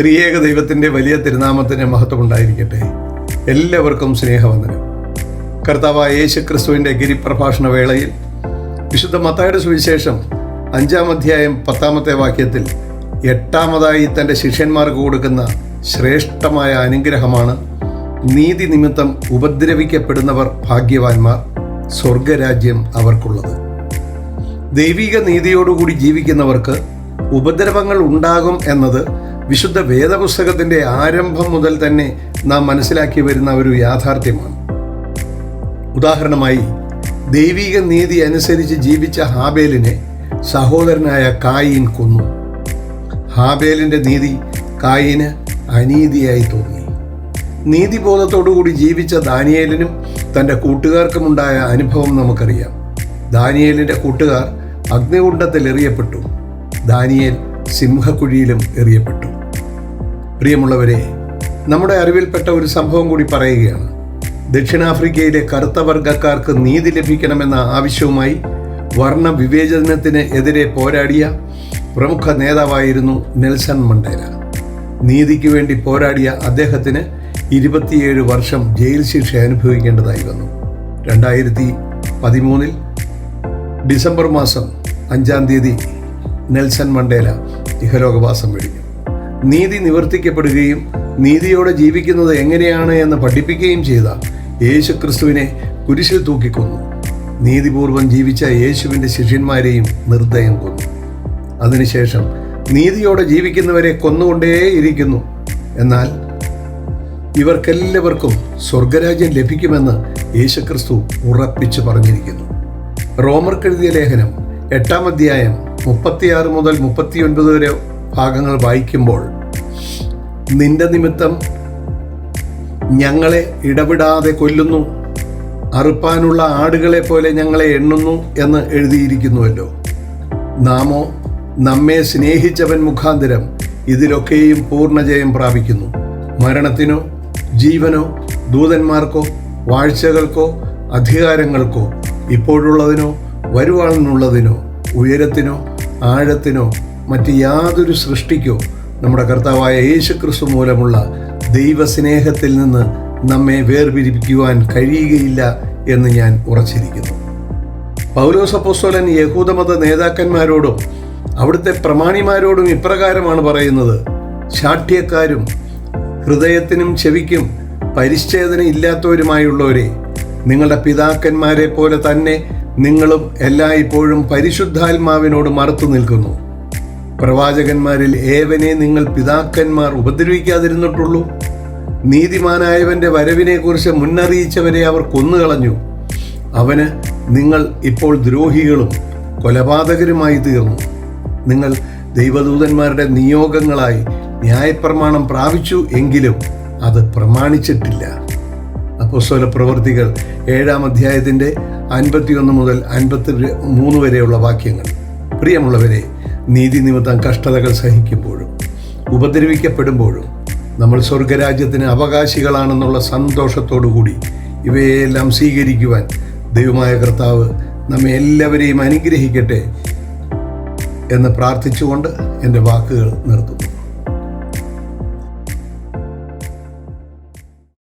ത്രിയേക ദൈവത്തിന്റെ വലിയ തിരുനാമത്തിന് മഹത്വം ഉണ്ടായിരിക്കട്ടെ എല്ലാവർക്കും സ്നേഹവന്ദനം. കർത്താവായ യേശു ക്രിസ്തുവിന്റെ ഗിരിപ്രഭാഷണ വേളയിൽ വിശുദ്ധ മത്തായുടെ സുവിശേഷം അഞ്ചാം അധ്യായം പത്താമത്തെ വാക്യത്തിൽ എട്ടാമതായി തന്റെ ശിഷ്യന്മാർക്ക് കൊടുക്കുന്ന ശ്രേഷ്ഠമായ അനുഗ്രഹമാണ് നീതി നിമിത്തം ഉപദ്രവിക്കപ്പെടുന്നവർ ഭാഗ്യവാന്മാർ സ്വർഗരാജ്യം അവർക്കുള്ളത്. ദൈവിക നീതിയോടുകൂടി ജീവിക്കുന്നവർക്ക് ഉപദ്രവങ്ങൾ ഉണ്ടാകും എന്നത് വിശുദ്ധ വേദപുസ്തകത്തിന്റെ ആരംഭം മുതൽ തന്നെ നാം മനസ്സിലാക്കി വരുന്ന ഒരു യാഥാർത്ഥ്യമാണ്. ഉദാഹരണമായി ദൈവിക നീതി അനുസരിച്ച് ജീവിച്ച ഹാബേലിനെ സഹോദരനായ കായിൻ കൊന്നു. ഹാബേലിന്റെ നീതി കായിന് അനീതിയായി തോന്നി. നീതിബോധത്തോടുകൂടി ജീവിച്ച ദാനിയേലിനും തന്റെ കൂട്ടുകാർക്കുമുണ്ടായ അനുഭവം നമുക്കറിയാം. ദാനിയേലിന്റെ കൂട്ടുകാർ അഗ്നികുണ്ഡത്തിൽ എറിയപ്പെട്ടു. ദാനിയേൽ സിംഹക്കുഴിയിലും എറിയപ്പെട്ടു. പ്രിയമുള്ളവരെ നമ്മുടെ അറിവിൽപ്പെട്ട ഒരു സംഭവം കൂടി പറയുകയാണ്. ദക്ഷിണാഫ്രിക്കയിലെ കറുത്ത വർഗക്കാർക്ക് നീതി ലഭിക്കണമെന്ന ആവശ്യവുമായി വർണ വിവേചനത്തിന് എതിരെ പോരാടിയ പ്രമുഖ നേതാവായിരുന്നു നെൽസൺ മണ്ടേല. നീതിക്ക് വേണ്ടി പോരാടിയ അദ്ദേഹത്തിന് ഇരുപത്തിയേഴ് വർഷം ജയിൽ ശിക്ഷ അനുഭവിക്കേണ്ടതായി വന്നു. രണ്ടായിരത്തി പതിമൂന്നിൽ ഡിസംബർ മാസം അഞ്ചാം തീയതി നെൽസൺ മണ്ടേല ഇഹലോകവാസം വെടിഞ്ഞു നീതി നിവർത്തിക്കപ്പെടുകയും നീതിയോടെ ജീവിക്കുന്നത് എങ്ങനെയാണ് എന്ന് പഠിപ്പിക്കുകയും ചെയ്ത യേശു ക്രിസ്തുവിനെ കുരിശിൽ തൂക്കിക്കൊന്നു. നീതിപൂർവം ജീവിച്ച യേശുവിന്റെ ശിഷ്യന്മാരെയും നിർദ്ദയം കൊന്നു. അതിനുശേഷം നീതിയോടെ ജീവിക്കുന്നവരെ കൊന്നുകൊണ്ടേയിരിക്കുന്നു. എന്നാൽ ഇവർക്കെല്ലാവർക്കും സ്വർഗരാജ്യം ലഭിക്കുമെന്ന് യേശുക്രിസ്തു ഉറപ്പിച്ചു പറഞ്ഞിരിക്കുന്നു. റോമർക്കെഴുതിയ ലേഖനം എട്ടാം അധ്യായം മുപ്പത്തിയാറ് മുതൽ മുപ്പത്തിയൊൻപത് വരെ ഭാഗങ്ങൾ വായിക്കുമ്പോൾ നിന്റെ നിമിത്തം ഞങ്ങളെ ഇടപെടാതെ കൊല്ലുന്നു. അറുപ്പാനുള്ള ആടുകളെ പോലെ ഞങ്ങളെ എണ്ണുന്നു എന്ന് എഴുതിയിരിക്കുന്നുവല്ലോ. നാമോ നമ്മെ സ്നേഹിച്ചവൻ മുഖാന്തരം ഇതിലൊക്കെയും പൂർണജയം പ്രാപിക്കുന്നു. മരണത്തിനോ ജീവനോ ദൂതന്മാർക്കോ വാഴ്ചകൾക്കോ അധികാരങ്ങൾക്കോ ഇപ്പോഴുള്ളതിനോ വരുവാണെന്നുള്ളതിനോ ഉയരത്തിനോ ആഴത്തിനോ മറ്റ് യാതൊരു സൃഷ്ടിക്കോ നമ്മുടെ കർത്താവായ യേശുക്രിസ്തു മൂലമുള്ള ദൈവസ്നേഹത്തിൽ നിന്ന് നമ്മെ വേർപിരിപ്പിക്കുവാൻ കഴിയുകയില്ല എന്ന് ഞാൻ ഉറച്ചിരിക്കുന്നു. പൗലോസ് അപ്പോസ്തലൻ യഹൂദമത നേതാക്കന്മാരോടും അവിടുത്തെ പ്രമാണിമാരോടും ഇപ്രകാരമാണ് പറയുന്നത്. ശാഠ്യക്കാരും ഹൃദയത്തിനും ചെവിക്കും പരിച്ഛേദന ഇല്ലാത്തവരുമായുള്ളവരെ നിങ്ങളുടെ പിതാക്കന്മാരെ പോലെ തന്നെ നിങ്ങളും എല്ലായ്പ്പോഴും പരിശുദ്ധാത്മാവിനോട് മറുത്തു നിൽക്കുന്നു. പ്രവാചകന്മാരിൽ ഏവനെ നിങ്ങൾ പിതാക്കന്മാർ ഉപദ്രവിക്കാതിരുന്നിട്ടുള്ളൂ. നീതിമാനായവന്റെ വരവിനെക്കുറിച്ച് മുന്നറിയിച്ചവരെ അവർ കൊന്നുകളഞ്ഞു. അവന് നിങ്ങൾ ഇപ്പോൾ ദ്രോഹികളും കൊലപാതകരുമായി തീർന്നു. നിങ്ങൾ ദൈവദൂതന്മാരുടെ നിയോഗങ്ങളായി ന്യായപ്രമാണം പ്രാപിച്ചു എങ്കിലും അത് പ്രമാണിച്ചിട്ടില്ല. അപ്പോസ്തല പ്രവർത്തികൾ ഏഴാം അധ്യായത്തിന്റെ അൻപത്തിയൊന്ന് മുതൽ അൻപത്തി മൂന്ന് വരെയുള്ള വാക്യങ്ങൾ. പ്രിയമുള്ളവരെ നീതി നിമിത്തം കഷ്ടതകൾ സഹിക്കുമ്പോഴും ഉപദ്രവിക്കപ്പെടുമ്പോഴും നമ്മൾ സ്വർഗരാജ്യത്തിന് അവകാശികളാണെന്നുള്ള സന്തോഷത്തോടുകൂടി ഇവയെല്ലാം സ്വീകരിക്കുവാൻ ദൈവമായ കർത്താവ് നമ്മെ എല്ലാവരെയും അനുഗ്രഹിക്കട്ടെ എന്ന് പ്രാർത്ഥിച്ചുകൊണ്ട് എന്റെ വാക്കുകൾ നിർത്തുന്നു.